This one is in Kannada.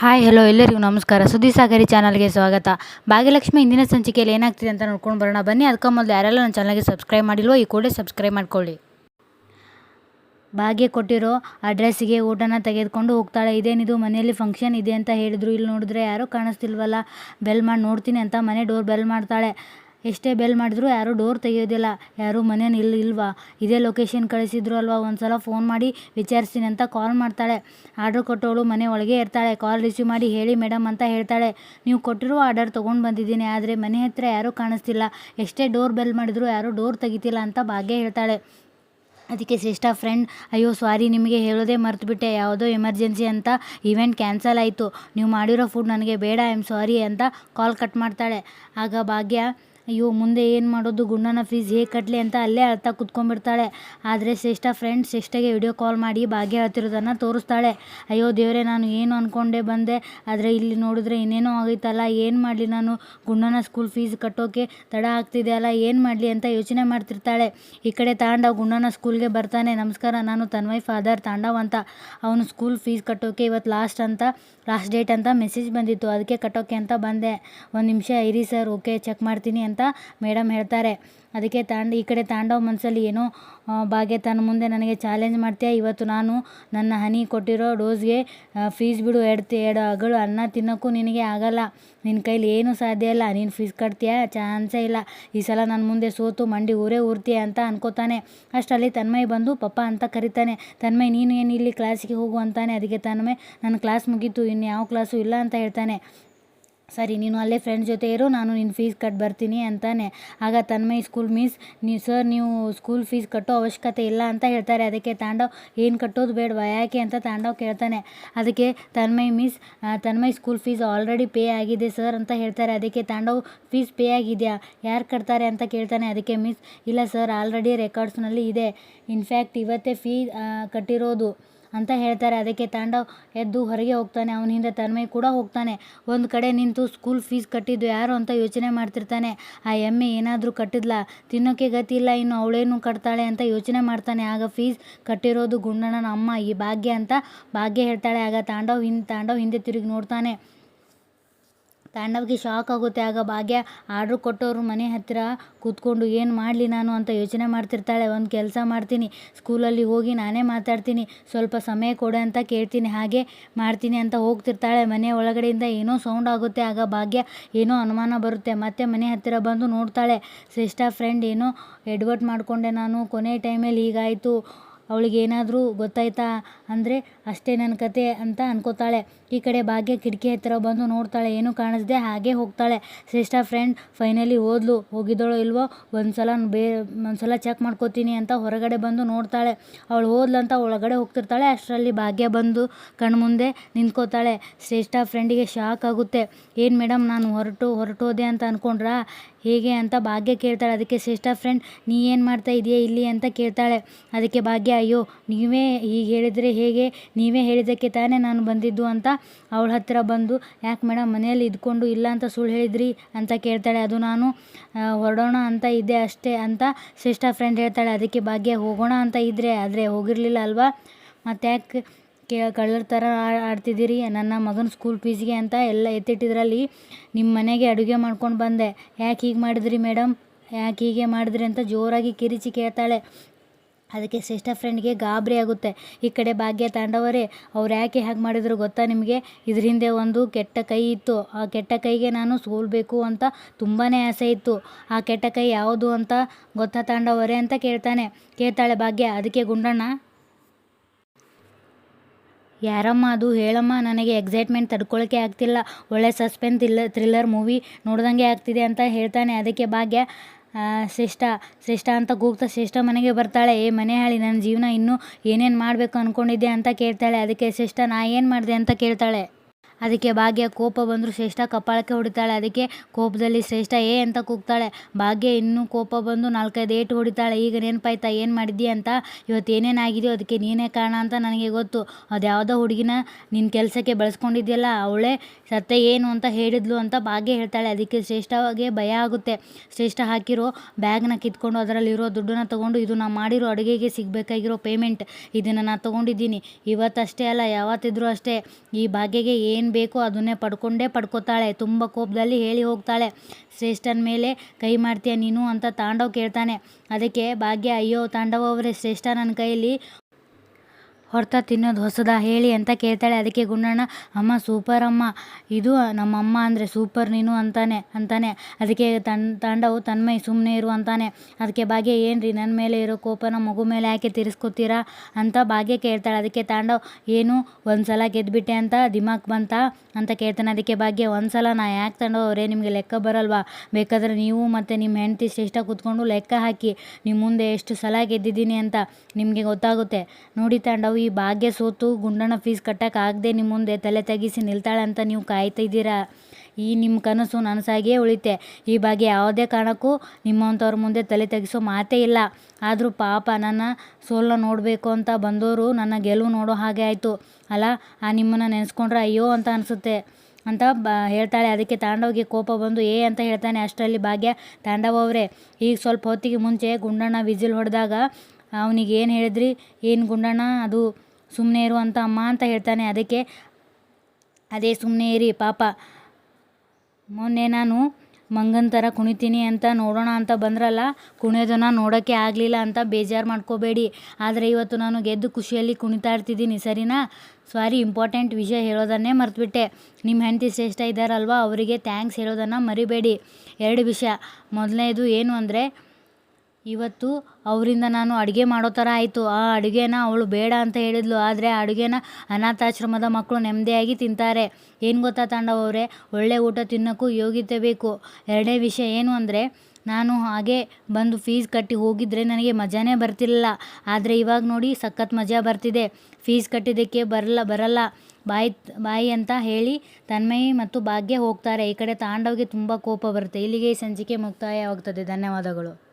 ಹಾಯ್ ಹಲೋ ಎಲ್ಲರಿಗೂ ನಮಸ್ಕಾರ. ಸುದ್ದಿ ಸಾಗರಿ ಚಾನಲ್ಗೆ ಸ್ವಾಗತ. ಭಾಗ್ಯಲಕ್ಷ್ಮಿ ಇಂದಿನ ಸಂಚಿಕೆಯಲ್ಲಿ ಏನಾಗ್ತಿದೆ ಅಂತ ನೋಡ್ಕೊಂಡು ಬರೋಣ. ಬನ್ನಿ, ಅದಕ್ಕೆ ಮೊದಲು ಯಾರೆಲ್ಲ ನನ್ನ ಚಾನಲ್ಗೆ ಸಬ್ಸ್ಕ್ರೈಬ್ ಮಾಡಿಲ್ವೋ ಈ ಕೂಡಲೇ ಸಬ್ಸ್ಕ್ರೈಬ್ ಮಾಡ್ಕೊಳ್ಳಿ. ಭಾಗ್ಯ ಕೊಟ್ಟಿರೋ ಅಡ್ರೆಸ್ಸಿಗೆ ಊಟನ ತೆಗೆದುಕೊಂಡು ಹೋಗ್ತಾಳೆ. ಇದೇನಿದು? ಮನೆಯಲ್ಲಿ ಫಂಕ್ಷನ್ ಇದೆ ಅಂತ ಹೇಳಿದ್ರು. ಇಲ್ಲಿ ನೋಡಿದ್ರೆ ಯಾರೂ ಕಾಣಿಸ್ತಿಲ್ವಲ್ಲ? ಬೆಲ್ ಮಾಡಿ ನೋಡ್ತೀನಿ ಅಂತ ಮನೆ ಡೋರ್ ಬೆಲ್ ಮಾಡ್ತಾಳೆ. ಎಷ್ಟೇ ಬೆಲ್ ಮಾಡಿದ್ರು ಯಾರೂ ಡೋರ್ ತೆಗೆಯೋದಿಲ್ಲ, ಯಾರೂ ಮನೇನ ಇಲ್ಲ ಇಲ್ವಾ? ಇದೇ ಲೊಕೇಶನ್ ಕಳಿಸಿದ್ರು ಅಲ್ವಾ? ಒಂದು ಸಲ ಫೋನ್ ಮಾಡಿ ವಿಚಾರಿಸ್ತೀನಿ ಅಂತ ಕಾಲ್ ಮಾಡ್ತಾಳೆ. ಆರ್ಡರ್ ಕೊಟ್ಟವಳು ಮನೆ ಒಳಗೆ ಇರ್ತಾಳೆ. ಕಾಲ್ ರಿಸೀವ್ ಮಾಡಿ ಹೇಳಿ ಮೇಡಮ್ ಅಂತ ಹೇಳ್ತಾಳೆ. ನೀವು ಕೊಟ್ಟಿರೋ ಆರ್ಡರ್ ತೊಗೊಂಡು ಬಂದಿದ್ದೀನಿ, ಆದರೆ ಮನೆ ಹತ್ತಿರ ಯಾರೂ ಕಾಣಿಸ್ತಿಲ್ಲ. ಎಷ್ಟೇ ಡೋರ್ ಬೆಲ್ ಮಾಡಿದ್ರು ಯಾರೂ ಡೋರ್ ತೆಗಿತಿಲ್ಲ ಅಂತ ಭಾಗ್ಯ ಹೇಳ್ತಾಳೆ. ಅದಕ್ಕೆ ಶ್ರೇಷ್ಠ ಫ್ರೆಂಡ್ ಅಯ್ಯೋ ಸಾರಿ ನಿಮಗೆ ಹೇಳೋದೇ ಮರ್ತುಬಿಟ್ಟೆ. ಯಾವುದೋ ಎಮರ್ಜೆನ್ಸಿ ಅಂತ ಇವೆಂಟ್ ಕ್ಯಾನ್ಸಲ್ ಆಯಿತು. ನೀವು ಮಾಡಿರೋ ಫುಡ್ ನನಗೆ ಬೇಡ ಐ ಆಮ್ ಸಾರಿ ಅಂತ ಕಾಲ್ ಕಟ್ ಮಾಡ್ತಾಳೆ. ಆಗ ಭಾಗ್ಯ ಅಯ್ಯೋ, ಮುಂದೆ ಏನು ಮಾಡೋದು? ಗುಂಡನ ಫೀಸ್ ಹೇಗೆ ಕಟ್ಟಲಿ ಅಂತ ಅಲ್ಲೇ ಅಳ್ತಾ ಕುತ್ಕೊಂಡ್ಬಿಡ್ತಾಳೆ. ಆದರೆ ಶ್ರೇಷ್ಠ ಫ್ರೆಂಡ್ ಶ್ರೇಷ್ಠಗೆ ವಿಡಿಯೋ ಕಾಲ್ ಮಾಡಿ ಭಾಗ್ಯ ಹೇಳ್ತಿರೋದನ್ನು ತೋರಿಸ್ತಾಳೆ. ಅಯ್ಯೋ, ದೇವರೇ, ನಾನು ಏನು ಅಂದ್ಕೊಂಡೆ ಬಂದೆ? ಆದರೆ ಇಲ್ಲಿ ನೋಡಿದ್ರೆ ಇನ್ನೇನೋ ಆಗೈತಲ್ಲ? ಏನು ಮಾಡಲಿ ನಾನು? ಗುಂಡನ ಸ್ಕೂಲ್ ಫೀಸ್ ಕಟ್ಟೋಕೆ ತಡ ಆಗ್ತಿದೆ ಅಲ್ಲ? ಏನು ಮಾಡಲಿ ಅಂತ ಯೋಚನೆ ಮಾಡ್ತಿರ್ತಾಳೆ. ಈ ಕಡೆ ತಾಂಡವ್ ಗುಂಡನ ಸ್ಕೂಲ್ಗೆ ಬರ್ತಾನೆ. ನಮಸ್ಕಾರ, ನಾನು ತನ್ಮಯ್ ಫಾದರ್ ತಾಂಡವ್ ಅಂತ. ಅವನು ಸ್ಕೂಲ್ ಫೀಸ್ ಕಟ್ಟೋಕೆ ಇವತ್ತು ಲಾಸ್ಟ್ ಅಂತ ಲಾಸ್ಟ್ ಡೇಟ್ ಅಂತ ಮೆಸೇಜ್ ಬಂದಿತ್ತು. ಅದಕ್ಕೆ ಕಟ್ಟೋಕೆ ಅಂತ ಬಂದೆ. ಒಂದು ನಿಮಿಷ ಇರಿ ಸರ್ ಓಕೆ ಚೆಕ್ ಮಾಡ್ತೀನಿ ಅಂತ ಮೇಡಮ್ ಹೇಳ್ತಾರೆ. ಅದಕ್ಕೆ ತಾಂಡ, ಈ ಕಡೆ ತಾಂಡವ ಮನಸ್ಸಲ್ಲಿ ಏನೋ ಭಾಗ್ಯ ತನ್ನ ಮುಂದೆ ನನಗೆ ಚಾಲೆಂಜ್ ಮಾಡ್ತೀಯ? ಇವತ್ತು ನಾನು ನನ್ನ ಹನಿ ಕೊಟ್ಟಿರೋ ಡೋಸ್ಗೆ ಫೀಸ್ ಬಿಡು, ಎರಡು ಎರಡು ಅಗಳು ಅನ್ನ ತಿನ್ನೋಕ್ಕೂ ನಿನಗೆ ಆಗಲ್ಲ. ನಿನ್ನ ಕೈಲಿ ಏನೂ ಸಾಧ್ಯ ಇಲ್ಲ. ನೀನು ಫೀಸ್ ಕಟ್ತೀಯ? ಚಾನ್ಸೇ ಇಲ್ಲ. ಈ ಸಲ ನನ್ನ ಮುಂದೆ ಸೋತು, ಮಂಡಿ ಊರೇ ಊರ್ತೀಯ ಅಂತ ಅನ್ಕೋತಾನೆ. ಅಷ್ಟರಲ್ಲಿ ತನ್ಮಯ್ ಬಂದು, ಪಪ್ಪ ಅಂತ ಕರಿತಾನೆ. ತನ್ಮಯ್, ನೀನು ಏನು ಇಲ್ಲಿ ಕ್ಲಾಸಿಗೆ ಹೋಗು ಅಂತಾನೆ. ಅದಕ್ಕೆ ತನ್ಮಯ್, ನನ್ನ ಕ್ಲಾಸ್ ಮುಗೀತು. ಇನ್ನು ಯಾವ ಕ್ಲಾಸು ಇಲ್ಲ ಅಂತ ಹೇಳ್ತಾನೆ. ಸರಿ, ನೀನು ಅಲ್ಲೇ ಫ್ರೆಂಡ್ಸ್ ಜೊತೆ ಇರು, ನಾನು ನಿನ್ನ ಫೀಸ್ ಕಟ್ಟಿ ಬರ್ತೀನಿ ಅಂತಾನೆ. ಆಗ ತನ್ಮಯ್ ಸ್ಕೂಲ್ ಮಿಸ್ ನೀವು ಸರ್ ನೀವು ಸ್ಕೂಲ್ ಫೀಸ್ ಕಟ್ಟೋ ಅವಶ್ಯಕತೆ ಇಲ್ಲ ಅಂತ ಹೇಳ್ತಾರೆ. ಅದಕ್ಕೆ ತಾಂಡವ್, ಏನು ಕಟ್ಟೋದು ಬೇಡವಾ, ಯಾಕೆ ಅಂತ ತಾಂಡವ್ ಕೇಳ್ತಾನೆ. ಅದಕ್ಕೆ Tanmay miss Tanmay school fees already pay ಆಗಿದೆ ಸರ್ ಅಂತ ಹೇಳ್ತಾರೆ. ಅದಕ್ಕೆ ತಾಂಡವ್ ಫೀಸ್ ಪೇ ಆಗಿದೆಯಾ, ಯಾರು ಕಟ್ತಾರೆ ಅಂತ ಕೇಳ್ತಾನೆ. ಅದಕ್ಕೆ ಮಿಸ್ ಇಲ್ಲ ಸರ್ ಆಲ್ರೆಡಿ ರೆಕಾರ್ಡ್ಸ್ನಲ್ಲಿ ಇದೆ. ಇನ್ಫ್ಯಾಕ್ಟ್ ಇವತ್ತೇ ಫೀ ಕಟ್ಟಿರೋದು. ಅಂತ ಹೇಳ್ತಾರೆ. ಅದಕ್ಕೆ ತಾಂಡವ್ ಎದ್ದು ಹೊರಗೆ ಹೋಗ್ತಾನೆ. ಅವನ ಹಿಂದೆ ತನ್ಮಯ್ ಕೂಡ ಹೋಗ್ತಾನೆ. ಒಂದು ಕಡೆ ನಿಂತು ಸ್ಕೂಲ್ ಫೀಸ್ ಕಟ್ಟಿದ್ದು ಯಾರು ಅಂತ ಯೋಚನೆ ಮಾಡ್ತಿರ್ತಾನೆ. ಆ ಎಮ್ಮೆ ಏನಾದರೂ ಕಟ್ಟಿದ್ಲಾ? ತಿನ್ನೋಕ್ಕೆ ಗತಿ ಇಲ್ಲ. ಇನ್ನು ಅವಳೇನು ಕಟ್ತಾಳೆ ಅಂತ ಯೋಚನೆ ಮಾಡ್ತಾನೆ. ಆಗ ಫೀಸ್ ಕಟ್ಟಿರೋದು ಗುಂಡಣ್ಣನ ಅಮ್ಮ ಈ ಭಾಗ್ಯ ಅಂತ ಭಾಗ್ಯ ಹೇಳ್ತಾಳೆ. ಆಗ ತಾಂಡವ್ ಹಿಂದೆ ತಾಂಡವ್ ಹಿಂದೆ ತಿರುಗಿ ನೋಡ್ತಾನೆ. ತಾಂಡವ್ಗೆ ಶಾಕ್ ಆಗುತ್ತೆ. ಆಗ ಭಾಗ್ಯ ಆರ್ಡ್ರ್ ಕೊಟ್ಟವರು ಮನೆ ಹತ್ತಿರ ಕೂತ್ಕೊಂಡು ಏನು ಮಾಡಲಿ ನಾನು ಅಂತ ಯೋಚನೆ ಮಾಡ್ತಿರ್ತಾಳೆ. ಒಂದು ಕೆಲಸ ಮಾಡ್ತೀನಿ. ಸ್ಕೂಲಲ್ಲಿ ಹೋಗಿ ನಾನೇ ಮಾತಾಡ್ತೀನಿ. ಸ್ವಲ್ಪ ಸಮಯ ಕೊಡು ಅಂತ ಕೇಳ್ತೀನಿ. ಹಾಗೆ ಮಾಡ್ತೀನಿ ಅಂತ ಹೋಗ್ತಿರ್ತಾಳೆ. ಮನೆ ಒಳಗಡೆಯಿಂದ ಏನೋ ಸೌಂಡ್ ಆಗುತ್ತೆ. ಆಗ ಭಾಗ್ಯ ಏನೋ ಅನುಮಾನ ಬರುತ್ತೆ. ಮತ್ತೆ ಮನೆ ಹತ್ತಿರ ಬಂದು ನೋಡ್ತಾಳೆ. ಶ್ರೇಷ್ಠ ಫ್ರೆಂಡ್ ಏನೋ ಎಡ್ವರ್ಟ್ ಮಾಡಿಕೊಂಡೆ ನಾನು. ಕೊನೆ ಟೈಮಲ್ಲಿ ಹೀಗಾಯಿತು. ಅವಳಿಗೆ ಏನಾದರೂ ಗೊತ್ತಾಯ್ತಾ ಅಂದರೆ, ಅಷ್ಟೇ ನನ್ನ ಕತೆ ಅಂತ ಅನ್ಕೋತಾಳೆ. ಈ ಕಡೆ ಭಾಗ್ಯ ಕಿಟಕಿ ಹತ್ತಿರ ಬಂದು ನೋಡ್ತಾಳೆ, ಏನೂ ಕಾಣಿಸ್ದೆ ಹಾಗೆ ಹೋಗ್ತಾಳೆ. ಶ್ರೇಷ್ಠ ಫ್ರೆಂಡ್ ಫೈನಲಿ ಓದ್ಲು ಹೋಗಿದ್ದಳೋ ಇಲ್ವೋ? ಒಂದು ಸಲ ಬೇ ಒಂದು ಸಲ ಚೆಕ್ ಮಾಡ್ಕೋತೀನಿ ಅಂತ ಹೊರಗಡೆ ಬಂದು ನೋಡ್ತಾಳೆ. ಅವಳು ಓದ್ಲಂತ ಒಳಗಡೆ ಹೋಗ್ತಿರ್ತಾಳೆ. ಅಷ್ಟರಲ್ಲಿ ಭಾಗ್ಯ ಬಂದು ಕಣ್ಮುಂದೆ ನಿಂತ್ಕೋತಾಳೆ. ಶ್ರೇಷ್ಠ ಫ್ರೆಂಡಿಗೆ ಶಾಕ್ ಆಗುತ್ತೆ. ಏನು ಮೇಡಮ್ ನಾನು ಹೊರಟು, ಹೊರಟೋದೆ ಅಂತ ಅಂದ್ಕೊಂಡ್ರಾ ಹೇಗೆ ಅಂತ ಭಾಗ್ಯ ಕೇಳ್ತಾಳೆ. ಅದಕ್ಕೆ ಶ್ರೇಷ್ಠ ಫ್ರೆಂಡ್ ನೀ ಏನು ಮಾಡ್ತಾ ಇದೆಯಾ ಇಲ್ಲಿ? ಅಂತ ಕೇಳ್ತಾಳೆ. ಅದಕ್ಕೆ ಭಾಗ್ಯ, ಅಯ್ಯೋ, ನೀವೇ ಹೀಗೆ ಹೇಳಿದರೆ ಹೇಗೆ? ನೀವೇ ಹೇಳಿದ್ದಕ್ಕೆ ತಾನೇ ನಾನು ಬಂದಿದ್ದು ಅಂತ ಅವಳ ಹತ್ತಿರ ಬಂದು, ಯಾಕೆ ಮೇಡಮ್, ಮನೆಯಲ್ಲಿ ಇದ್ಕೊಂಡು ಇಲ್ಲ ಅಂತ ಸುಳ್ಳು ಹೇಳಿದ್ರಿ? ಅಂತ ಕೇಳ್ತಾಳೆ. ಅದು ನಾನು ಹೊರಡೋಣ ಅಂತ ಇದ್ದೆ ಅಷ್ಟೇ ಅಂತ ಶ್ರೇಷ್ಠ ಫ್ರೆಂಡ್ ಹೇಳ್ತಾಳೆ. ಅದಕ್ಕೆ ಭಾಗ್ಯ, ಹೋಗೋಣ ಅಂತ ಇದ್ದರೆ ಆದರೆ ಹೋಗಿರಲಿಲ್ಲ ಅಲ್ವಾ? ಮತ್ತು ಯಾಕೆ ಕೇ ಕಳ್ಳರ ಥರ ಆಡ್ತಿದ್ದೀರಿ, ನನ್ನ ಮಗನ ಸ್ಕೂಲ್ ಫೀಸ್ಗೆ ಅಂತ ಎಲ್ಲ ಎತ್ತಿಟ್ಟಿದ್ರಲ್ಲಿ ನಿಮ್ಮ ಮನೆಗೆ ಅಡುಗೆ ಮಾಡ್ಕೊಂಡು ಬಂದೆ. ಯಾಕೆ ಹೀಗೆ ಮಾಡಿದ್ರಿ ಮೇಡಮ್ ಯಾಕೆ ಹೀಗೆ ಮಾಡಿದ್ರಿ ಅಂತ ಜೋರಾಗಿ ಕಿರಿಚಿ ಕೇಳ್ತಾಳೆ. ಅದಕ್ಕೆ ಶ್ರೇಷ್ಠ ಫ್ರೆಂಡ್ಗೆ ಗಾಬರಿ ಆಗುತ್ತೆ. ಈ ಕಡೆ ಭಾಗ್ಯ ತಾಂಡವರೇ, ಅವ್ರು ಯಾಕೆ ಹ್ಯಾಕ್ ಮಾಡಿದ್ರು ಗೊತ್ತಾ ನಿಮಗೆ? ಇದ್ರ ಹಿಂದೆ ಒಂದು ಕೆಟ್ಟ ಕೈ ಇತ್ತು. ಆ ಕೆಟ್ಟ ಕೈಗೆ ನಾನು ಸೋಲ್ಬೇಕು ಅಂತ ತುಂಬಾ ಆಸೆ ಇತ್ತು. ಆ ಕೆಟ್ಟ ಕೈ ಯಾವುದು ಅಂತ ಗೊತ್ತಾ ತಾಂಡವರೇ ಅಂತ ಕೇಳ್ತಾನೆ. ಕೇಳ್ತಾಳೆ ಭಾಗ್ಯ, ಅದಕ್ಕೆ ಗುಂಡಣ್ಣ ಯಾರಮ್ಮ ಅದು? ಹೇಳಮ್ಮ, ನನಗೆ ಎಕ್ಸೈಟ್ಮೆಂಟ್ ತಡ್ಕೊಳಕ್ಕೆ ಆಗ್ತಿಲ್ಲ. ಒಳ್ಳೆ ಸಸ್ಪೆನ್ಸ್ ಇಲ್ಲ ಥ್ರಿಲ್ಲರ್ ಮೂವಿ ನೋಡ್ದಂಗೆ ಆಗ್ತಿದೆ ಅಂತ ಹೇಳ್ತಾನೆ. ಅದಕ್ಕೆ ಭಾಗ್ಯ ಶ್ರೇಷ್ಠ ಶ್ರೇಷ್ಠ ಅಂತ ಕೂಗ್ತಾ ಶ್ರೇಷ್ಠ ಮನೆಗೆ ಬರ್ತಾಳೆ. ಏ, ಮನೆ ಹಾಳಿ ನನ್ನ ಜೀವನ ಇನ್ನೂ ಏನೇನು ಮಾಡಬೇಕು ಅಂದ್ಕೊಂಡಿದ್ದೆ ಅಂತ ಕೇಳ್ತಾಳೆ. ಅದಕ್ಕೆ ಶ್ರೇಷ್ಠ, ನಾ ಏನು ಮಾಡಿದೆ? ಅಂತ ಕೇಳ್ತಾಳೆ. ಅದಕ್ಕೆ ಭಾಗ್ಯ, ಕೋಪ ಬಂದರೂ ಶ್ರೇಷ್ಠ ಕಪಾಳಕ್ಕೆ ಹೊಡಿತಾಳೆ. ಅದಕ್ಕೆ ಕೋಪದಲ್ಲಿ ಶ್ರೇಷ್ಠ ಏ ಅಂತ ಕೂಗ್ತಾಳೆ. ಭಾಗ್ಯ, ಇನ್ನೂ ಕೋಪ ಬಂದು ನಾಲ್ಕೈದು ಏಟು ಹೊಡಿತಾಳೆ. ಈಗ ನೆನಪಾಯ್ತಾ, ಏನು ಮಾಡಿದ್ದಿ ಅಂತ? ಇವತ್ತು ಏನೇನಾಗಿದೆಯೋ ಅದಕ್ಕೆ ನೀನೇ ಕಾರಣ ಅಂತ ನನಗೆ ಗೊತ್ತು. ಅದು ಯಾವುದೋ ಹುಡುಗಿನ ನಿನ್ನ ಕೆಲಸಕ್ಕೆ ಬಳಸ್ಕೊಂಡಿದ್ಯಲ್ಲ, ಅವಳೇ ಸತ್ತೆ ಏನು ಅಂತ ಹೇಳಿದ್ಲು ಅಂತ ಭಾಗ್ಯ ಹೇಳ್ತಾಳೆ. ಅದಕ್ಕೆ ಶ್ರೇಷ್ಠವಾಗಿ ಭಯ ಆಗುತ್ತೆ. ಶ್ರೇಷ್ಠ ಹಾಕಿರೋ ಬ್ಯಾಗ್ನ ಕಿತ್ಕೊಂಡು ಅದರಲ್ಲಿರೋ ದುಡ್ಡನ್ನ ತೊಗೊಂಡು, ಇದು ನಾನು ಮಾಡಿರೋ ಅಡುಗೆಗೆ ಸಿಗಬೇಕಾಗಿರೋ ಪೇಮೆಂಟ್ ಇದನ್ನು ನಾನು ತೊಗೊಂಡಿದ್ದೀನಿ. ಇವತ್ತಷ್ಟೇ ಅಲ್ಲ, ಯಾವತ್ತಿದ್ರೂ ಅಷ್ಟೇ. ಈ ಭಾಗ್ಯಗೆ ಏನು ಏನು ಬೇಕೋ ಅದನ್ನೇ ಪಡ್ಕೊಂಡೇ ಪಡ್ಕೋತಾಳೆ. ತುಂಬ ಕೋಪದಲ್ಲಿ ಹೇಳಿ ಹೋಗ್ತಾಳೆ. ಶ್ರೇಷ್ಠನ ಮೇಲೆ ಕೈ ಮಾಡ್ತೀಯ ನೀನು ಅಂತ ತಾಂಡವ್ ಕೇಳ್ತಾನೆ. ಅದಕ್ಕೆ ಭಾಗ್ಯ, ಅಯ್ಯೋ ತಾಂಡವ ಅವರೇ, ಶ್ರೇಷ್ಠ ನನ್ನ ಕೈಯಲ್ಲಿ ಹೊರ್ತ ತಿನ್ನೋದು ಹೊಸದಾ ಹೇಳಿ ಅಂತ ಕೇಳ್ತಾಳೆ. ಅದಕ್ಕೆ ಗುಂಡಣ್ಣ, ಅಮ್ಮ ಸೂಪರ್ ಅಮ್ಮ. ಇದು ನಮ್ಮಮ್ಮ ಅಂದರೆ ಸೂಪರ್ ನೀನು ಅಂತಾನೆ ಅಂತಾನೆ. ಅದಕ್ಕೆ ತನ್, ತಾಂಡವು ತನ್ಮೈ ಸುಮ್ಮನೆ ಇರು ಅಂತಾನೆ. ಅದಕ್ಕೆ ಭಾಗ್ಯ ಏನು ರೀ ನನ್ನ ಮೇಲೆ ಇರೋ ಕೋಪನ ಮಗು ಮೇಲೆ ಯಾಕೆ ತಿರ್ಸ್ಕೊತೀರಾ ಅಂತ ಭಾಗ್ಯ ಕೇಳ್ತಾಳೆ. ಅದಕ್ಕೆ ತಾಂಡವ್, ಏನು ಒಂದು ಸಲ ಗೆದ್ದುಬಿಟ್ಟೆ ಅಂತ ದಿಮಾಕ್ ಬಂತ? ಅಂತ ಕೇಳ್ತಾನೆ. ಅದಕ್ಕೆ ಭಾಗ್ಯ ಒಂದು ಸಲ ನಾ ಯಾಕೆ ತಾಂಡವ್ ಅವರೇ, ನಿಮಗೆ ಲೆಕ್ಕ ಬರಲ್ವಾ? ಬೇಕಾದರೆ ನೀವು ಮತ್ತು ನಿಮ್ಮ ಹೆಂಡತಿ ಶ್ರೇಷ್ಠ ಕೂತ್ಕೊಂಡು ಲೆಕ್ಕ ಹಾಕಿ ನಿಮ್ಮ ಮುಂದೆ ಎಷ್ಟು ಸಲ ಗೆದ್ದಿದ್ದೀನಿ ಅಂತ ನಿಮಗೆ ಗೊತ್ತಾಗುತ್ತೆ. ನೋಡಿ ತಾಂಡವ್ ಈ ಭಾಗ್ಯ ಸೋತು ಗುಂಡಣ್ಣ ಫೀಸ್ ಕಟ್ಟೋಕ್ಕಾಗದೆ ನಿಮ್ಮ ಮುಂದೆ ತಲೆ ತಗ್ಗಿಸಿ ನಿಲ್ತಾಳೆ ಅಂತ ನೀವು ಕಾಯ್ತಿದ್ದೀರಾ ಈ ನಿಮ್ಮ ಕನಸು ನನಸಾಗಿಯೇ ಉಳಿತೆ. ಈ ಭಾಗ್ಯ ಯಾವುದೇ ಕಾರಣಕ್ಕೂ ನಿಮ್ಮಂಥವ್ರ ಮುಂದೆ ತಲೆ ತೆಗಿಸೋ ಮಾತೇ ಇಲ್ಲ. ಆದರೂ ಪಾಪ ನನ್ನ ಸೋಲನ್ನ ನೋಡಬೇಕು ಅಂತ ಬಂದವರು ನನ್ನ ಗೆಲುವು ನೋಡೋ ಹಾಗೆ ಆಯಿತು. ಅಲ್ಲ, ಆ ನಿಮ್ಮನ್ನು ನೆನೆಸ್ಕೊಂಡ್ರೆ ಅಯ್ಯೋ ಅಂತ ಅನಿಸುತ್ತೆ ಅಂತ ಬ ಹೇಳ್ತಾಳೆ. ಅದಕ್ಕೆ ತಾಂಡವ್ಗೆ ಕೋಪ ಬಂದು, ಏ ಅಂತ ಹೇಳ್ತಾನೆ. ಅಷ್ಟರಲ್ಲಿ ಭಾಗ್ಯ ತಾಂಡವ್ ಅವರೇ ಈಗ ಸ್ವಲ್ಪ ಹೊತ್ತಿಗೆ ಮುಂಚೆ ಗುಂಡಣ್ಣ ವಿಜಿಲ್ ಹೊಡೆದಾಗ ಅವನಿಗೆ ಏನು ಹೇಳಿದ್ರಿ? ಏನು ಗುಂಡಣ್ಣ? ಅದು ಸುಮ್ಮನೆ ಇರು ಅಂತ ಅಮ್ಮ ಅಂತ ಹೇಳ್ತಾನೆ. ಅದಕ್ಕೆ ಅದೇ ಸುಮ್ಮನೆ ಇರಿ ಪಾಪ. ಮೊನ್ನೆ ನಾನು ಮಂಗನ ಥರ ಕುಣಿತೀನಿ ಅಂತ ನೋಡೋಣ ಅಂತ ಬಂದ್ರಲ್ಲ, ಕುಣಿಯೋದನ್ನ ನೋಡೋಕ್ಕೆ ಆಗಲಿಲ್ಲ ಅಂತ ಬೇಜಾರು ಮಾಡ್ಕೋಬೇಡಿ. ಆದರೆ ಇವತ್ತು ನಾನು ಗೆದ್ದು ಖುಷಿಯಲ್ಲಿ ಕುಣಿತಾ ಇರ್ತಿದ್ದೀನಿ, ಸರಿನಾ? ಸಾರಿ ಇಂಪಾರ್ಟೆಂಟ್ ವಿಷಯ ಹೇಳೋದನ್ನೇ ಮರೆತುಬಿಟ್ಟೆ. ನಿಮ್ಮ ಹೆಂಡತಿ ಶ್ರೇಷ್ಠ ಇದ್ದಾರಲ್ವ? ಅವರಿಗೆ ಥ್ಯಾಂಕ್ಸ್ ಹೇಳೋದನ್ನು ಮರಿಬೇಡಿ. ಎರಡು ವಿಷಯ. ಮೊದಲನೇದು ಏನು ಅಂದರೆ ಇವತ್ತು ಅವರಿಂದ ನಾನು ಅಡುಗೆ ಮಾಡೋ ಥರ ಆಯಿತು. ಆ ಅಡುಗೆನ ಅವಳು ಬೇಡ ಅಂತ ಹೇಳಿದ್ಲು. ಆದರೆ ಆ ಅಡುಗೆನ ಅನಾಥಾಶ್ರಮದ ಮಕ್ಕಳು ನೆಮ್ಮದಿಯಾಗಿ ತಿಂತಾರೆ. ಏನು ಗೊತ್ತಾ ತಾಂಡವ್ ಅವರೇ? ಒಳ್ಳೆ ಊಟ ತಿನ್ನೋಕ್ಕೂ ಯೋಗ್ಯತೆ ಬೇಕು. ಎರಡನೇ ವಿಷಯ ಏನು ಅಂದರೆ, ನಾನು ಹಾಗೆ ಬಂದು ಫೀಸ್ ಕಟ್ಟಿ ಹೋಗಿದ್ದರೆ ನನಗೆ ಮಜಾನೇ ಬರ್ತಿರಲಿಲ್ಲ. ಆದರೆ ಇವಾಗ ನೋಡಿ ಸಖತ್ ಮಜಾ ಬರ್ತಿದೆ. ಫೀಸ್ ಕಟ್ಟಿದ್ದಕ್ಕೆ ಬರಲ್ಲ ಬರಲ್ಲ. ಬಾಯಿ ಬಾಯಿ ಅಂತ ಹೇಳಿ ತನ್ಮಯಿ ಮತ್ತು ಭಾಗ್ಯ ಹೋಗ್ತಾರೆ. ಈ ಕಡೆ ತಾಂಡವ್ಗೆ ತುಂಬ ಕೋಪ ಬರುತ್ತೆ. ಇಲ್ಲಿಗೆ ಈ ಸಂಚಿಕೆ ಮುಕ್ತಾಯವಾಗ್ತದೆ. ಧನ್ಯವಾದಗಳು.